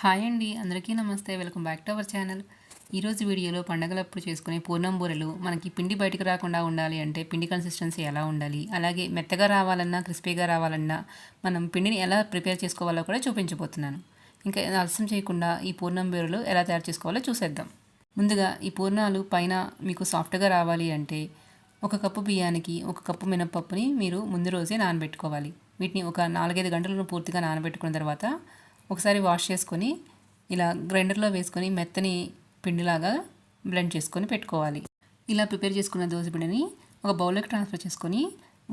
Hi అండి అందరికీ నమస్తే. Welcome back to our channel. ఈరోజు వీడియోలో పండగలప్పుడు చేసుకునే పూర్ణం బూరెలు మనకి పిండి బయటకు రాకుండా ఉండాలి అంటే పిండి కన్సిస్టెన్సీ ఎలా ఉండాలి అలాగే మెత్తగా రావాలన్నా క్రిస్పీగా రావాలన్నా మనం పిండిని ఎలా ప్రిపేర్ చేసుకోవాలో కూడా చూపించబోతున్నాను. ఇంకా ఆలస్యం చేయకుండా ఈ పూర్ణం బూరెలు ఎలా తయారు చేసుకోవాలో చూసేద్దాం. ముందుగా ఈ పూర్ణాలు పైన మీకు సాఫ్ట్గా రావాలి అంటే ఒక కప్పు బియ్యానికి ఒక కప్పు మినపప్పుని మీరు ముందు రోజే నానబెట్టుకోవాలి. వీటిని ఒక నాలుగైదు గంటలను పూర్తిగా నానబెట్టుకున్న తర్వాత ఒకసారి వాష్ చేసుకొని ఇలా గ్రైండర్లో వేసుకొని మెత్తని పిండిలాగా బ్లెండ్ చేసుకొని పెట్టుకోవాలి. ఇలా ప్రిపేర్ చేసుకున్న దోశ పిండిని ఒక బౌల్లోకి ట్రాన్స్ఫర్ చేసుకొని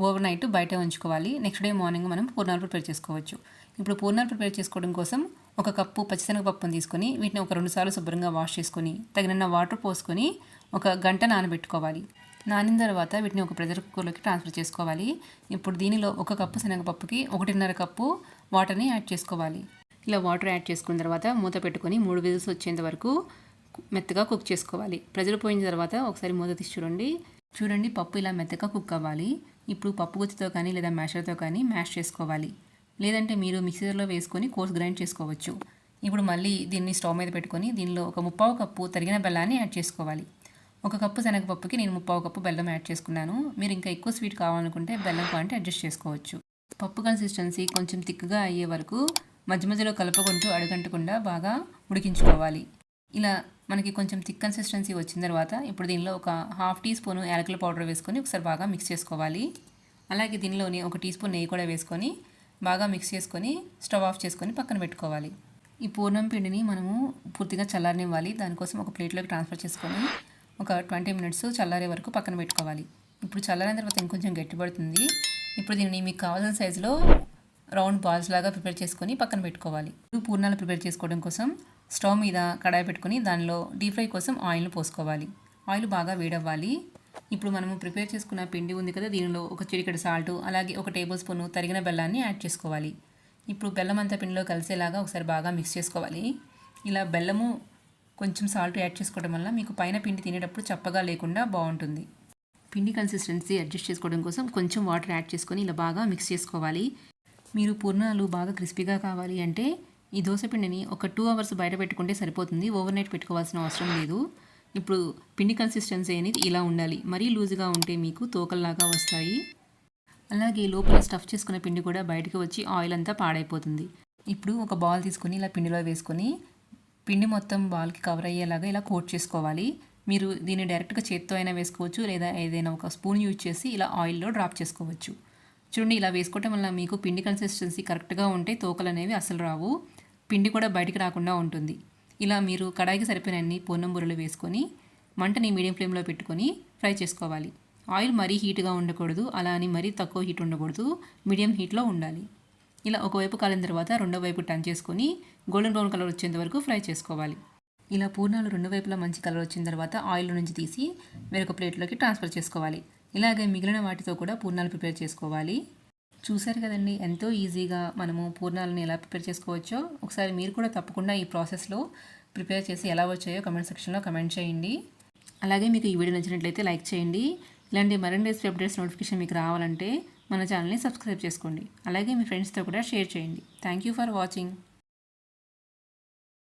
ఓవర్ నైట్ బయట ఉంచుకోవాలి. నెక్స్ట్ డే మార్నింగ్ మనం పూర్ణాలు ప్రిపేర్ చేసుకోవచ్చు. ఇప్పుడు పూర్ణాలు ప్రిపేర్ చేసుకోవడం కోసం ఒక కప్పు పచ్చిశనగపప్పును తీసుకొని వీటిని ఒక రెండు సార్లు శుభ్రంగా వాష్ చేసుకొని తగినన్న వాటర్ పోసుకొని ఒక గంట నానబెట్టుకోవాలి. నానిన తర్వాత వీటిని ఒక ప్రెజర్ కుక్కర్లోకి ట్రాన్స్ఫర్ చేసుకోవాలి. ఇప్పుడు దీనిలో ఒక కప్పు శనగపప్పుకి ఒకటిన్నర కప్పు వాటర్ని యాడ్ చేసుకోవాలి. ఇలా వాటర్ యాడ్ చేసుకున్న తర్వాత మూత పెట్టుకొని మూడు విజిల్స్ వచ్చేంత వరకు మెత్తగా కుక్ చేసుకోవాలి. ప్రెజర్ పోయిన తర్వాత ఒకసారి మూత తీసి చూడండి. చూడండి పప్పు ఇలా మెత్తగా కుక్ అవ్వాలి. ఇప్పుడు పప్పు గుత్తితో కానీ లేదా మ్యాషర్తో కానీ మ్యాష్ చేసుకోవాలి. లేదంటే మీరు మిక్సీలో వేసుకొని కోర్స్ గ్రైండ్ చేసుకోవచ్చు. ఇప్పుడు మళ్ళీ దీన్ని స్టవ్ మీద పెట్టుకొని దీనిలో ఒక ముప్పావు కప్పు తరిగిన బెల్లాన్ని యాడ్ చేసుకోవాలి. ఒక కప్పు శనగపప్పుకి నేను ముప్పావు కప్పు బెల్లం యాడ్ చేసుకున్నాను. మీరు ఇంకా ఎక్కువ స్వీట్ కావాలనుకుంటే బెల్లం క్వాంటిటీ అడ్జస్ట్ చేసుకోవచ్చు. పప్పు కన్సిస్టెన్సీ కొంచెం థిక్గా అయ్యే వరకు మధ్య మధ్యలో కలుపుకుంటూ అడగంటకుండా బాగా ఉడికించుకోవాలి. ఇలా మనకి కొంచెం థిక్ కన్సిస్టెన్సీ వచ్చిన తర్వాత ఇప్పుడు దీనిలో ఒక హాఫ్ టీ స్పూన్ యాలకుల పౌడర్ వేసుకొని ఒకసారి బాగా మిక్స్ చేసుకోవాలి. అలాగే దీనిలోని ఒక టీ స్పూన్ నెయ్యి కూడా వేసుకొని బాగా మిక్స్ చేసుకొని స్టవ్ ఆఫ్ చేసుకొని పక్కన పెట్టుకోవాలి. ఈ పూర్ణం పిండిని మనము పూర్తిగా చల్లారనివ్వాలి. దానికోసం ఒక ప్లేట్లోకి ట్రాన్స్ఫర్ చేసుకొని ఒక ట్వంటీ మినిట్స్ చల్లారే వరకు పక్కన పెట్టుకోవాలి. ఇప్పుడు చల్లారిన తర్వాత ఇంకొంచెం గట్టిపడుతుంది. ఇప్పుడు దీన్ని మీకు కావాల్సిన సైజులో రౌండ్ బాల్స్ లాగా ప్రిపేర్ చేసుకొని పక్కన పెట్టుకోవాలి. పూర్ణాలు ప్రిపేర్ చేసుకోవడం కోసం స్టవ్ మీద కడాయి పెట్టుకొని దానిలో డీప్ ఫ్రై కోసం ఆయిల్ను పోసుకోవాలి. ఆయిల్ బాగా వేడవ్వాలి. ఇప్పుడు మనము ప్రిపేర్ చేసుకున్న పిండి ఉంది కదా దీనిలో ఒక చిటికెడు సాల్ట్ అలాగే ఒక టేబుల్ స్పూన్ తరిగిన బెల్లాన్ని యాడ్ చేసుకోవాలి. ఇప్పుడు బెల్లం అంతా పిండిలో కలిసేలాగా ఒకసారి బాగా మిక్స్ చేసుకోవాలి. ఇలా బెల్లము కొంచెం సాల్ట్ యాడ్ చేసుకోవడం వల్ల మీకు పైన పిండి తినేటప్పుడు చప్పగా లేకుండా బాగుంటుంది. పిండి కన్సిస్టెన్సీ అడ్జస్ట్ చేసుకోవడం కోసం కొంచెం వాటర్ యాడ్ చేసుకొని ఇలా బాగా మిక్స్ చేసుకోవాలి. మీరు పూర్ణాలు బాగా క్రిస్పీగా కావాలి అంటే ఈ దోశపిండిని ఒక టూ అవర్స్ బయట పెట్టుకుంటే సరిపోతుంది. ఓవర్ నైట్ పెట్టుకోవాల్సిన అవసరం లేదు. ఇప్పుడు పిండి కన్సిస్టెన్సీ అనేది ఇలా ఉండాలి. మరీ లూజ్గా ఉంటే మీకు తోకల్లాగా వస్తాయి. అలాగే లోపల స్టఫ్ చేసుకున్న పిండి కూడా బయటకు వచ్చి ఆయిల్ అంతా పాడైపోతుంది. ఇప్పుడు ఒక బాల్ తీసుకొని ఇలా పిండిలో వేసుకొని పిండి మొత్తం బాల్కి కవర్ అయ్యేలాగా ఇలా కోట్ చేసుకోవాలి. మీరు దీన్ని డైరెక్ట్గా చేత్తో అయినా వేసుకోవచ్చు లేదా ఏదైనా ఒక స్పూన్ యూజ్ చేసి ఇలా ఆయిల్లో డ్రాప్ చేసుకోవచ్చు. చూడండి ఇలా వేసుకోవటం వల్ల మీకు పిండి కన్సిస్టెన్సీ కరెక్ట్గా ఉంటే తోకలు అనేవి అసలు రావు. పిండి కూడా బయటికి రాకుండా ఉంటుంది. ఇలా మీరు కడాయికి సరిపోయినన్ని పూర్ణం బుర్రలు వేసుకొని మంటని మీడియం ఫ్లేమ్లో పెట్టుకొని ఫ్రై చేసుకోవాలి. ఆయిల్ మరీ హీట్గా ఉండకూడదు అలా అని మరీ తక్కువ హీట్ ఉండకూడదు మీడియం హీట్లో ఉండాలి. ఇలా ఒకవైపు కాలిన తర్వాత రెండో వైపు టర్న్ చేసుకొని గోల్డెన్ బ్రౌన్ కలర్ వచ్చేంత వరకు ఫ్రై చేసుకోవాలి. ఇలా పూర్ణాలు రెండు వైపులా మంచి కలర్ వచ్చిన తర్వాత ఆయిల్ నుంచి తీసి వేరొక ప్లేట్లోకి ట్రాన్స్ఫర్ చేసుకోవాలి. ఇలాగే మిగిలిన వాటితో కూడా పూర్ణాలు ప్రిపేర్ చేసుకోవాలి. చూసారు కదండి ఎంతో ఈజీగా మనము పూర్ణాలను ఎలా ప్రిపేర్ చేసుకోవచ్చో. ఒకసారి మీరు కూడా తప్పకుండా ఈ ప్రాసెస్లో ప్రిపేర్ చేసి ఎలా వచ్చాయో కమెంట్ సెక్షన్లో కమెంట్ చేయండి. అలాగే మీకు ఈ వీడియో నచ్చినట్లయితే లైక్ చేయండి. ఇలాంటి మరిన్ని డేస్ అప్డేట్స్ నోటిఫికేషన్ మీకు రావాలంటే మన ఛానల్ని సబ్స్క్రైబ్ చేసుకోండి. అలాగే మీ ఫ్రెండ్స్తో కూడా షేర్ చేయండి. Thank you for watching.